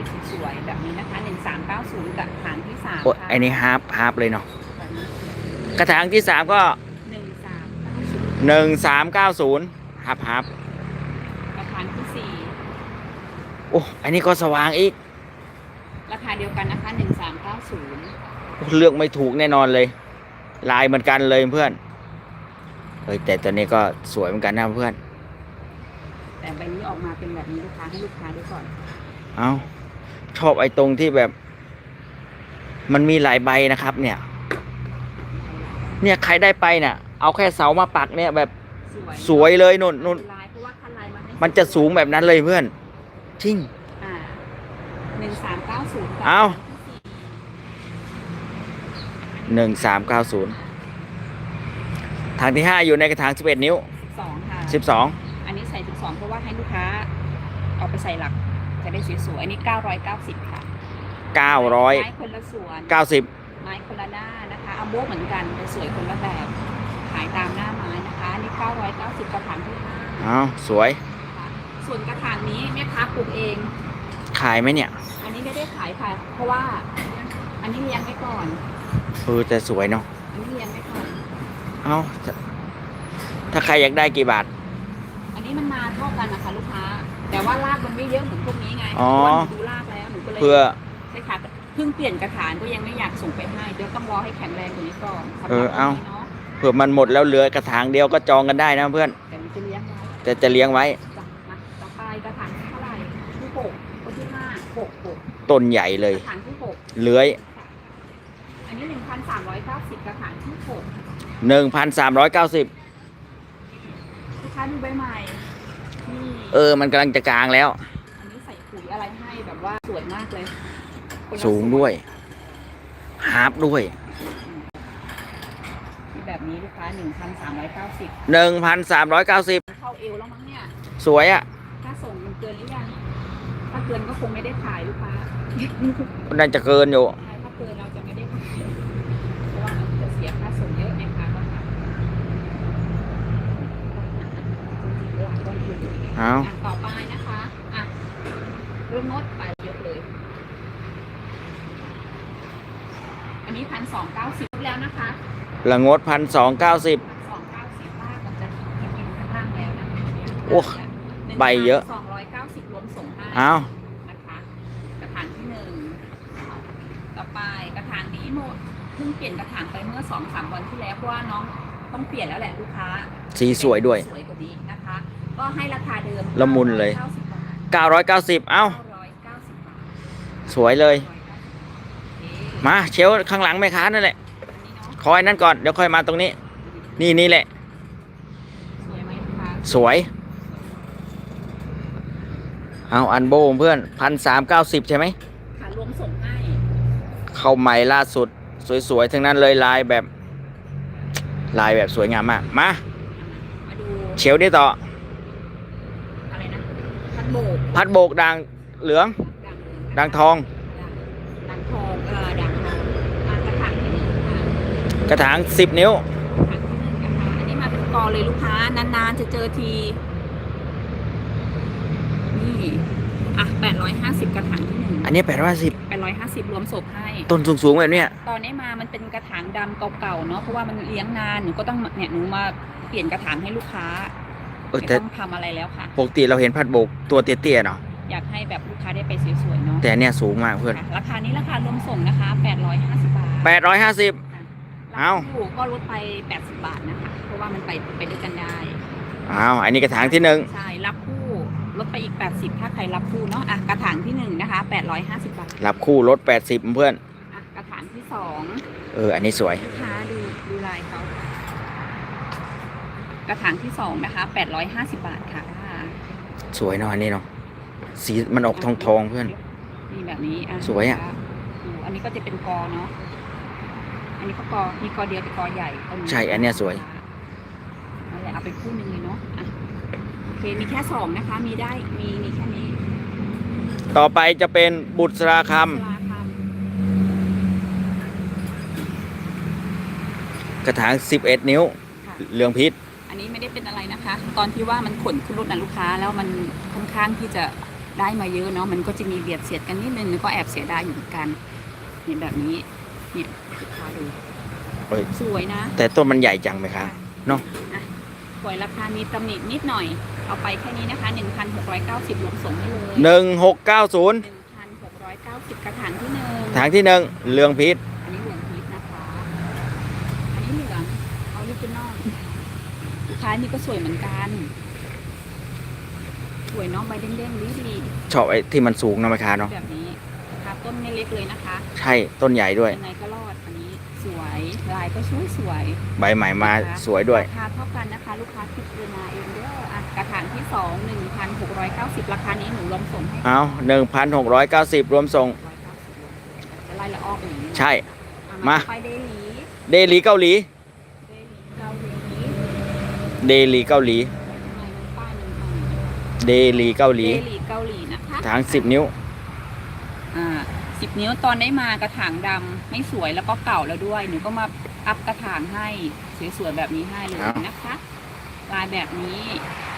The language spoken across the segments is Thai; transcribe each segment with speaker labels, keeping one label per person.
Speaker 1: ได้สวยๆแบบนี้นะคะหนึ่งสามเก้าศูนย์กับฐานที่สาม
Speaker 2: โอ้
Speaker 1: ค่ะ
Speaker 2: ไอ้นี่ฮาร์ปฮาร์ปเลยเนาะ
Speaker 1: แบบนี้
Speaker 2: กระถางที่สามก็
Speaker 1: หนึ่งสามเก้าศูนย์
Speaker 2: หนึ่งสามเก้าศูนย์ฮาร์ปฮาร์ป
Speaker 1: กับฐานที่สี่
Speaker 2: โอ้อันนี้ก็สว่างอีก
Speaker 1: ราคาเดียวกันนะคะหนึ่งสามเก้าศูนย์
Speaker 2: เลือกไม่ถูกแน่นอนเลย ลายเหมือนกันเลยเพื่อนเฮ้ยแต่ตัวนี้ก็สวยเหมือนกันนะเพื่อน
Speaker 1: แต่ใบนี้ออกมาเป็นแบบนี้ลูกค้าให้ลูกค้าดูก่อน
Speaker 2: เอา ชอบไอ้ตรงที่แบบ มันมีหลายใบนะครับ เนี่ย เนี่ยใครได้ไปเนี่ยเอาแค่เสามาปักเนี่ย แบบ
Speaker 1: สวย
Speaker 2: สวยเลยนุ่นนุ่น
Speaker 1: ลายเพราะว่าคันลายมันให้
Speaker 2: มันจะสูงแบบนั้นเลยเพื่อน จริง
Speaker 1: อ่าหนึ่งสามเก้าศูนย์
Speaker 2: เอา หนึ่งสามเก้าศูนย์ทางที่ห้าอยู่ในกระถางสิบเอ็ดนิ้ว
Speaker 1: สองค่ะ
Speaker 2: สิบสอง
Speaker 1: อันนี้ใส่สิบสองเพราะว่าให้ลูกค้าเอาไปใส่หลัก จะได้สวยๆอันนี้เก้าร้อยเก้าสิบค่ะ
Speaker 2: เก้าร้อย
Speaker 1: ไม้คนละส่วน
Speaker 2: เก้าสิบ
Speaker 1: ไม้คนละหน้านะคะเอาโบกเหมือนกันแต่สวยคนละแบบ ขายตามหน้าไม้นะคะอันนี้เก้าร้อยเก้าสิบกระถางที่ห้า
Speaker 2: เอาสวย
Speaker 1: ค่ะส่วนกระถางนี้แม่ค้าปลูกเอง
Speaker 2: ขายไหมเนี่ย
Speaker 1: อันนี้ไม่ได้ขายค่ะ เพราะว่า อันนี้เลี้ยงไว้ก่อน
Speaker 2: เออแต่สวยเนาะ
Speaker 1: อันนี้เลี้ยงไว้ก่อน
Speaker 2: เอาถ้าถ้าใครอยากได้กี่บาท
Speaker 1: อันนี้มันมาเท่ากันนะคะลูกค้า แต่ว่ารากมันไม่เยอะเหมือนพวกนี้ไง
Speaker 2: อ๋อ
Speaker 1: เพราะว่าหนูดูรากแล้วหนูก็เลย
Speaker 2: เพื่อ
Speaker 1: ใช่ค่ะเพิ่งเปลี่ยนกระถางก็ยังไม่อยากส่งไปให้เดี๋ยวต้องรอให้แข็งแรงกว่านี้ก่อนสำหรับ
Speaker 2: เออเอา
Speaker 1: พวกนี้เนาะ
Speaker 2: เผื่อมันหมดแล้วเหลือกระถางเดียวก็จองกันได้นะเพื่อน
Speaker 1: แต่มันจะเลี้ยงไว้
Speaker 2: แต่จะเลี้ยงไว้
Speaker 1: จ้ะมาต่อไปกระถางที่เท่าไหร่ที่หกคนที่ห้าหกหก
Speaker 2: ต้นใหญ่เลย
Speaker 1: กระถางที่หก
Speaker 2: เลื้อย
Speaker 1: อันนี้หนึ่งพันสามร้อยเก้าสิบกระถางที่หก
Speaker 2: หนึ่งพันสามร้อยเก้าสิบ
Speaker 1: ลูกค้าดูใบใหม่นี่
Speaker 2: เออ มันกำลังจะกลางแล้ว
Speaker 1: อันนี้ใส่ปุ๋ยอะไรให้แบบว่าสวยมากเลยคนละ
Speaker 2: สูงด้วย ฮาร์ปด้วย
Speaker 1: มีแบบนี้ลูกค้าหนึ่งพันสามร้อยเก้าสิบ
Speaker 2: หนึ่งพันสามร้อยเก้าสิบ
Speaker 1: เข้าเอวแล้วมั้งเนี่ย
Speaker 2: สวยอะ่ะ
Speaker 1: ถ้าส่งมันเกินหรือยัง ถ้าเกินก็คงไม่ได้ขายลูกค้า
Speaker 2: น่าจะเกินอยู่
Speaker 1: ใช่ถ้าเกินเราจะไม่ได้ขายเพราะว่ามันจะเสียค่าส่งเยอะไงคะก็ค่ะจริงๆหลักต้นทุน
Speaker 2: เอา
Speaker 1: อะต่อไปนะคะอะเรื่องงดไปเยอะเลย อันนี้พันสองเก้าสิบแล้วนะคะ
Speaker 2: ละงดพันสองเก้าสิบ
Speaker 1: สองเก้าสิบมากมันจะกินข้างล่างแล้วนะ
Speaker 2: โอ้ใบเยอะ
Speaker 1: สองร้อยเก้าสิบรวมส่งให้
Speaker 2: เอา
Speaker 1: นะคะกระถางที่หนึ่งต่อไปกระถางนี้หมดเพิ่งเปลี่ยนกระถางไปเมื่อสองสามวันที่แล้วเพราะว่าน้องต้องเปลี่ยนแล้วแหละลูกค้า
Speaker 2: สีสวยด้วย
Speaker 1: สวยกว่านี้นะคะ ก็ให้ราคาเดิม
Speaker 2: ละมุนเลย
Speaker 1: 990บาท
Speaker 2: เก้าร้อยเก้าสิบเอ้า
Speaker 1: 990บาท
Speaker 2: สวยเลย
Speaker 1: โอเค
Speaker 2: มา เชลฟ์ข้างหลังแม่ค้านั่นแหละ
Speaker 1: อันนี้เนาะ
Speaker 2: คอยนั่นก่อน เดี๋ยวค่อยมาตรงนี้ นี่นี่แหละ
Speaker 1: สวยไหมลูกค้า
Speaker 2: สวย เอาอันโบเพื่อนพันสามเก้าสิบใช่ไหม
Speaker 1: ค่ะรวมส่งให้
Speaker 2: เข้าใหม่ล่าสุด สวยๆ ทั้งนั้นเลยลายแบบ ลายแบบสวยงามมาก มา
Speaker 1: มาดู
Speaker 2: เชลฟ์นี่ต่อ
Speaker 1: อะไรนะ พัดโบก
Speaker 2: พัดโบกด่างเหลือง
Speaker 1: ดัง
Speaker 2: ด่างทอง
Speaker 1: ดังทองเออดังทองอะกระถางที่หนึ่งค่ะ
Speaker 2: กระถางสิบนิ้ว
Speaker 1: ครั้งที่หนึ่งนะคะอันนี้มาเป็นกอเลยลูกค้านานๆจะเจอทีนี่อะแปดร้อยห้าสิบกระถางที่หนึ่ง
Speaker 2: อันนี้แปดร้อยสิบ
Speaker 1: แปดร้อยห้าสิบรวมศพให้
Speaker 2: ต้นสูงๆแบบเนี้ย
Speaker 1: ตอนนี้มามันเป็นกระถางดำเก่าๆเนาะเพราะว่ามันเลี้ยงนานหนูก็ต้องเนี่ยหนูมาเปลี่ยนกระถางให้ลูกค้า
Speaker 2: เออ
Speaker 1: ไม่
Speaker 2: แต่
Speaker 1: ต้องทำอะไรแล้วค่ะ
Speaker 2: ปกติเราเห็นพัดโบกตัวเตี้ยๆเนาะ
Speaker 1: อยากให้แบบลูกค้าได้ไปสวยๆเนาะ
Speaker 2: แต่อันเนี่ยสูงมากเพื่อน
Speaker 1: ค่ะราคานี้ราคารวมส่งนะคะแปดร้อยห้าสิบบาท
Speaker 2: แปดร้อยห้าสิบเอ้า
Speaker 1: รับคู่ก็ลดไปแปดสิบบาทนะคะ เพราะว่ามันไปไปด้วยกันได้
Speaker 2: อ้าวอันนี้กระถางที่หนึ่ง
Speaker 1: ใช่ รับคู่ลดไปอีก 80 ถ้าใครรับคู่เนาะอะกระถางที่1นะคะ 850 บาท
Speaker 2: รับคู่รถแปดสิบเพื่อน
Speaker 1: อะกระถางที่
Speaker 2: เอออันนี้สวย
Speaker 1: 2ลูกค้าดูดูลายเขาค่ะ กระถางที่2นะคะ850บาทค่ะ
Speaker 2: สวยเนาะอันนี้เนาะสีมันออกทองทองๆเพื่อน
Speaker 1: นี่แบบนี้อะ
Speaker 2: สวยอะ
Speaker 1: ดูอันนี้ก็จะเป็นกอเนาะอันนี้ก็กอมีกอเดียวเป็นกอใหญ่ต้นนี้
Speaker 2: ใช่อันเนี้ยสวย
Speaker 1: นั่นแหละเอาไปคู่หนึ่งเลยเนาะอะโอเคมีแค่สองนะคะ มีได้มีมีแค่นี้
Speaker 2: ต่อไปจะเป็นบุตรราค
Speaker 1: ราคาำ
Speaker 2: กระถางสิบเอ็ดนิ้ว
Speaker 1: ค่ะ
Speaker 2: เหลืองพิษ
Speaker 1: อันนี้ไม่ได้เป็นอะไรนะคะ ตอนที่ว่ามันขนขึ้นรถนะลูกค้าแล้วมันค่อนข้างที่จะได้มาเยอะเนาะมันก็จะมีเบียดเสียดกันนิดนึงแล้วก็แอบเสียดายอยู่เหมือนกันเนี่ยแบบนี้เนี่ยลูกค้าดู
Speaker 2: เอ้ย
Speaker 1: สวยนะ
Speaker 2: แต่ต้นมันใหญ่จังไหมคะเนาะ
Speaker 1: อะสวยราคามีตำหนินิดหน่อย เอาไปแค่นี้นะคะ 1,690รวมส่งให้เลย
Speaker 2: หนึ่งหกเก้าศูนย์
Speaker 1: 1,690 กระถางที่หนึ่ง
Speaker 2: ทางที่หนึ่งเรืองพิษ
Speaker 1: อันนี้เหลืองพีชนะคะ อันนี้เหลืองออริจินอล ลูกค้านี่ก็สวยเหมือนกันสวยเน้องใบเด้งๆดีดี
Speaker 2: ชอบไอ้ที่มันสูงนะไหมคะเนาะ
Speaker 1: แบบนี้นะคะต้นไม่เล็กเลยนะคะ
Speaker 2: ใช่ต้นใหญ่ด้วย
Speaker 1: ยังไงก็รอดอันนี้สวยลายก็สวยสวย
Speaker 2: ใบใหม่มาสวยด้วย
Speaker 1: ราคาเท่ากันนะคะ ลูกค้าคิดเองมาเองเด้ออะกระถางที่สอง1,690ราคานี้หนูรวมส่งให้
Speaker 2: เอาหนึ่งพันหกร้อยเก้าสิบรวมส่ง
Speaker 1: 190จะไล่ละออกอย่างนี้
Speaker 2: ใช่
Speaker 1: อะ
Speaker 2: มา
Speaker 1: ไปเดลี
Speaker 2: เดลีเกาหลี
Speaker 1: เดลีเกาหลี
Speaker 2: เดลีเกาหลี
Speaker 1: ทำไมมันป้ายมัน
Speaker 2: เดลีเกาหลี
Speaker 1: เดลีเกาหลีนะคะ
Speaker 2: ทางสิบนิ้ว
Speaker 1: อ่าสิบนิ้วตอนได้มากระถางดำไม่สวยแล้วก็เก่าแล้วด้วย หนูก็มาอัพกระถางให้สวยๆแบบนี้ให้เลย
Speaker 2: ครับ
Speaker 1: นะคะ ลายแบบนี้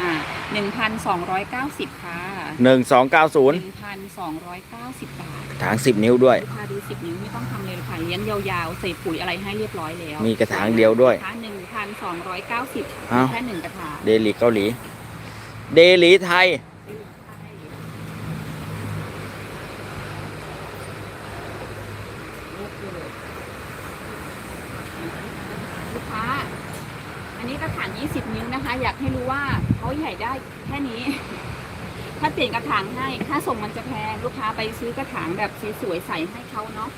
Speaker 1: อ่าหนึ่งพันสองร้อยเก้าสิบค่ะ
Speaker 2: หนึ่งสองเก้าศู
Speaker 1: ห
Speaker 2: นย์
Speaker 1: นึ่งพันสองร้อยเก้าสิบบาท
Speaker 2: ทางสิบนิ้วด้วย
Speaker 1: ลูกค้าดูสิบนิ้วไม่ต้องทำเลยค่ะเลี้ยงยาวๆใส่ปุ๋ยอะไรให้เรียบร้อยแล้ว
Speaker 2: มีกระถางเดียวด้วย
Speaker 1: หนึ่งพันสองร้อยเก้าสิบ
Speaker 2: อ้าว
Speaker 1: แค่หนึ่งกระถาง
Speaker 2: เดลีเกาหลี เดลีไทย
Speaker 1: ลูกค้า อันนี้กระถาง 20 นิ้วนะคะ อยากให้รู้ว่าเขาใหญ่ได้แค่นี้ ถ้าเปลี่ยนกระถางให้ค่าส่งมันจะแพงลูกค้าไปซื้อกระถางแบบสวยๆใส่ให้เขาเนาะ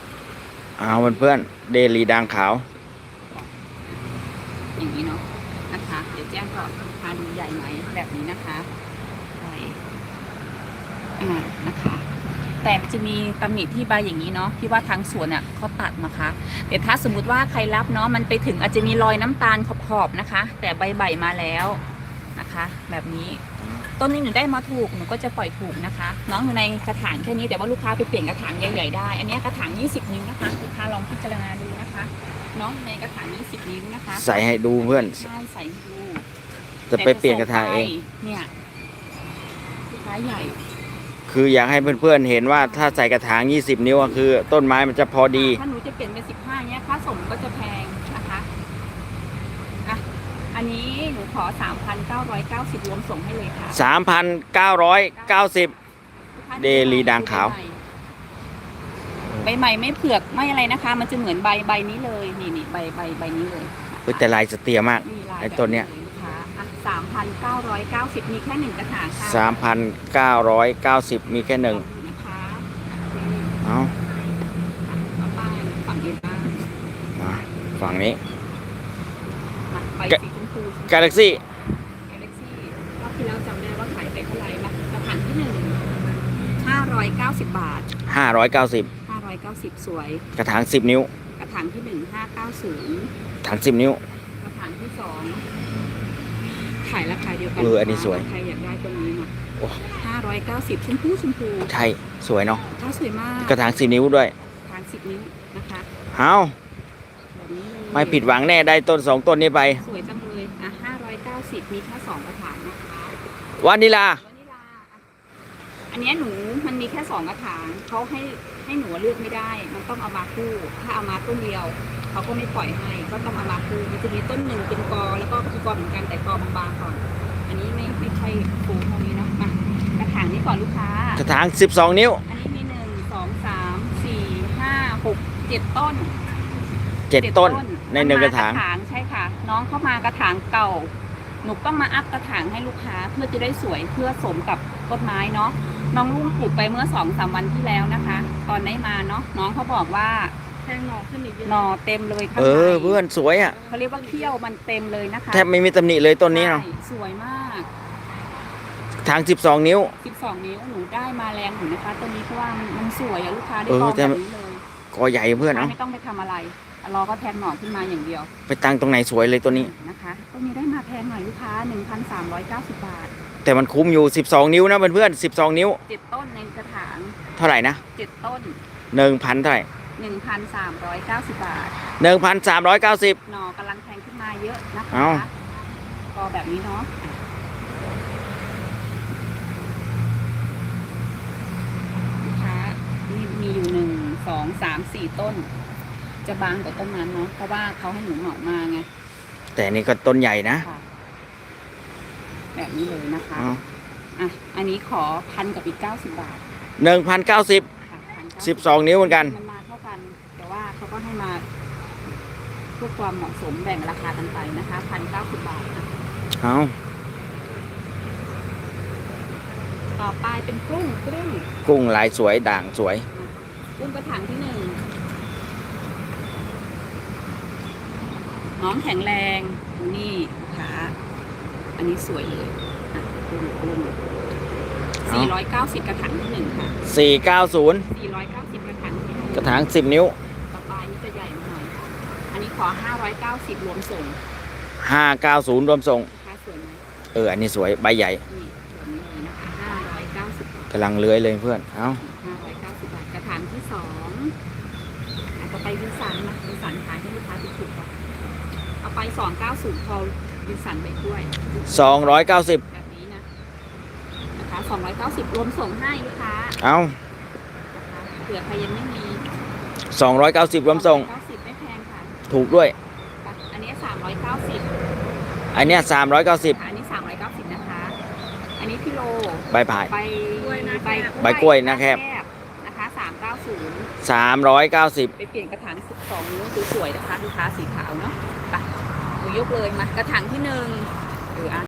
Speaker 2: เอาเพื่อนๆเดลีด่างขาว
Speaker 1: อย่างนี้เนาะนะคะ เดี๋ยวแจ้งก่อนลูกค้าดูใหญ่ไหมแบบนี้นะคะใช่อ่านะคะ แต่มันจะมีตำหนิที่ใบอย่างนี้เนาะที่ว่าทางสวนอะเขาตัดนะคะแต่ถ้าสมมุติว่าใครรับเนาะมันไปถึงอาจจะมีรอยน้ำตาลขอบๆนะคะ แต่ใบใบมาแล้วนะคะ แบบนี้ต้นนี้หนูได้มาถูกหนูก็จะปล่อยถูกนะคะ น้องอยู่ในกระถางแค่นี้แต่ว่าลูกค้าไปเปลี่ยนกระถางใหญ่ๆได้ อันนี้กระถาง 20 นิ้วนะคะลูกค้าลองพิจารณาดูนะคะ น้องในกระถาง 20 นิ้วนะคะ
Speaker 2: ใส่ให้ดูเพื่อน
Speaker 1: ใช่ใส่ให้ดู
Speaker 2: จะไปเปลี่ยนกระถางเอง
Speaker 1: เนี่ยลูกค้าใหญ่
Speaker 2: คืออยากให้เพื่อนๆเห็นว่าถ้าใส่กระถาง 20 นิ้วอะคือ ต้นไม้มันจะพอดี
Speaker 1: ถ้าหนูจะเปลี่ยนเป็นสิบห้าเนี้ยค่าส่งก็จะแพงนะคะอะอันนี้หนูขอสามพันเก้าร้อยเก้าสิบรวมส่งให้เลยค่ะ
Speaker 2: 3,990
Speaker 1: ลูกค้า
Speaker 2: เดลีด่างขาว
Speaker 1: ใบใหม่ไม่เผือกไม่อะไรนะคะ มันจะเหมือนใบใบนี้เลย นี่นี่ใบใบใบนี้เลย
Speaker 2: เฮ้ยแต่ลายสเตียมาก
Speaker 1: มีลาย
Speaker 2: ไอ้ต้นเนี้ย
Speaker 1: แบบ ลูกค้าอะสามพันเก้าร้อยเก้าสิบมีแค่หนึ่งกระถางค่ะ
Speaker 2: 3,990 มีแค่หนึ่ง
Speaker 1: นะคะ
Speaker 2: เอา
Speaker 1: เอาป้ายฝั่งนี้บ้าง
Speaker 2: มาฝั่งนี้
Speaker 1: มาไป
Speaker 2: กะ
Speaker 1: สีชมพู
Speaker 2: Galaxy
Speaker 1: Galaxy รอบที่แล้วจำได้ว่าขายไปเท่าไหร่มากระถางที่หนึ่งห้าร้อยเก้าสิบบาท
Speaker 2: 590
Speaker 1: ห้าร้อยเก้าสิบสวย
Speaker 2: กระถาง 10 นิ้ว
Speaker 1: กระถางที่หนึ่งห้าเก้าศูนย์
Speaker 2: ถาง10 นิ้ว
Speaker 1: กระถางที่สอง ขายราคาเดียวกัน
Speaker 2: เอออันนี้สวย
Speaker 1: ใครอยากได้ตัวนี้เนาะ
Speaker 2: โอ้
Speaker 1: ห้าร้อยเก้าสิบชมพูชมพู
Speaker 2: ใช่สวยเนาะ
Speaker 1: ถ้าสวยมาก
Speaker 2: กระถาง10นิ้วด้วย
Speaker 1: ทางสิบนิ้วนะคะ
Speaker 2: เอา
Speaker 1: แบบนี้เลย
Speaker 2: ไม่ผิดหวังแน่ได้ต้น2ต้นนี้ไป
Speaker 1: สวยจังเลยอะห้าร้อยเก้าสิบมีแค่สองกระถางนะคะ
Speaker 2: วานิลา
Speaker 1: วานิลาอะ อันเนี้ยหนูมันมีแค่สองกระถางเขาให้ให้หนูเลือกไม่ได้ มันต้องเอามาคู่ ถ้าเอามาต้นเดียวเขาก็ไม่ปล่อยให้ ก็ต้องเอามาคู่มันจะมีต้นหนึ่งเป็นกอแล้วก็คือกอเหมือนกันแต่กอบางๆก่อน อันนี้ไม่ไม่ใช่ฟูเท่านี้เนาะมากระถางนี้ก่อนลูกค้า
Speaker 2: กระถาง 12 นิ้ว
Speaker 1: อันนี้มีหนึ่งสองสามสี่ห้าหกเจ็ดต้น
Speaker 2: 7 ต้นในหนึ่งกระถาง
Speaker 1: มกระถางใช่ค่ะ น้องเข้ามากระถางเก่าหนูต้องมาอัพกระถางให้ลูกค้าเพื่อจะได้สวยเพื่อสมกับต้นไม้เนาะ น้องลุงปลูกไปเมื่อสองสามวันที่แล้วนะคะ ตอนได้มาเนาะน้องเขาบอกว่า
Speaker 3: แทงหน่อขึ้นอีกเยอะ
Speaker 1: หน่อเต็มเลยข้าง
Speaker 2: เอ
Speaker 1: ใน
Speaker 2: อเพื่อนสวยอะ
Speaker 1: เขาเรียกว่าเขี้ยวมันเต็มเลยนะคะ
Speaker 2: แทบไม่มีตำหนิเลยต้นนี้เนาะ
Speaker 1: ใช่สวยมาก
Speaker 2: ทาง 12 นิ้ว
Speaker 1: 12 นิ้วหนูได้มาแรงอยู่นะคะตัวนี้เพราะว่ามันมันสวยอะลูกค้าได้
Speaker 2: เออ
Speaker 1: ลอง
Speaker 2: แต่
Speaker 1: แบบนี้เลย
Speaker 2: กอใหญ่เพื่อน
Speaker 1: ลูกค้า
Speaker 2: เนาะ
Speaker 1: ไม่ต้องไปทำอะไร เราก็แทนหน่อขึ้นมาอย่างเดียว
Speaker 2: ไปตั้งตรงไหนสวยเลยตัวนี้
Speaker 1: นะคะตัวนี้ได้มาแพงหน่อยลูกค้า 1,390 บาท
Speaker 2: แต่มันคุ้มอยู่ 12 นิ้วนะเพื่อนๆ12 นิ้ว
Speaker 1: เจ็ดต้นในกระถาง
Speaker 2: เท่าไหร่นะ
Speaker 1: เจ็ดต้น
Speaker 2: 1,000เท่าไหร่
Speaker 1: 1,390 บาท
Speaker 2: 1,390
Speaker 1: หน่อกำลังแทงขึ้นมาเยอะนะคะก็แบบนี้เนาะลูกค้ามีอยู่หนึ่งสองสามสี่ต้น จะบางกว่าต้นนั้นเนาะเพราะว่าเขาให้หนูเหมามาไง
Speaker 2: แต่อันนี่ก็ต้นใหญ่นะ
Speaker 1: ค่ะ แบบนี้เลยนะคะ
Speaker 2: เอา
Speaker 1: อะอันนี้ขอพันกับอีกเก้าสิบบาท
Speaker 2: หนึ่งพันเก้าสิบ
Speaker 1: ค่ะ1,090
Speaker 2: สิบสองนิ้วเหมือนกัน
Speaker 1: มันมาเท่ากัน แต่ว่าเขาก็ให้มาเพื่อความเหมาะสมแบ่งราคากันไปนะคะพันเก้าสิบบาทนะ
Speaker 2: เอา
Speaker 1: ต่อไปเป็นกุ้งกุ้ง
Speaker 2: กุ้งลายสวยด่างสวย
Speaker 1: กุ้งกระถางที่หนึ่ง น้องแข็งแรงนี่ขาอันนี้สวยเลยอะกุ้งกุ้ง
Speaker 2: เอา
Speaker 1: สี่ร้อยเก้าสิบกระถางที่หนึ่งค่ะ
Speaker 2: สี่เก้าศูนย์
Speaker 1: สี่ร้อยเก้าสิบกระถางที่หนึ่ง
Speaker 2: กระถางสิบนิ้ว
Speaker 1: ต่อไปนี่จะใหญ่หน่อยอันนี้ขอห้าร้อยเก้าสิบรวมส่ง
Speaker 2: ห้าเก้าศูนย์รวมส่ง
Speaker 1: นะคะสวยไหม
Speaker 2: เอออันนี้สวยใบใหญ่
Speaker 1: นี่แบบนี้เลยนะคะห้าร้อยเก้าสิบบาท
Speaker 2: กำลังเลื้อยเลยเพื่อนเอา
Speaker 1: ห้าร้อยเก้าสิบบาทกระถางที่สองอาจจะไปวินสันนะวินสันขายใไปสองเก้าศูนย์พอวินสันไปด้วย
Speaker 2: สองร้อยเก้าสิบ
Speaker 1: แบบนี้นะนะคะสองร้อยเก้าสิบรวมส่งให้ลูกค้า
Speaker 2: เอา
Speaker 1: นะคะเผื่อใครยังไม่มี
Speaker 2: สองร้อยเก้าสิบรวมส่ง
Speaker 1: เก้าสิบไม่แพงค่ะ
Speaker 2: ถูกด้วย
Speaker 1: อันนี้สามร้อยเก้าสิบ
Speaker 2: อันเนี้ยสามร้อยเก้าสิบ
Speaker 1: อันนี้สามร้อยเก้าสิบนะคะ อันนี้พี่โล
Speaker 2: ใบผ่าย
Speaker 1: ใบ
Speaker 3: กล้วยหน้าแคบ
Speaker 2: ใบกล้วยหน้าแคบ
Speaker 1: นะคะสามเก้าศูนย์
Speaker 2: สามร้อยเก้าสิบ
Speaker 1: ไปเปลี่ยนกระถางสิบสองนิ้วสวยๆนะคะลูกค้าสีขาวเนาะไปหนู ยกเลยมากระถางที่หนึ่งหรืออะ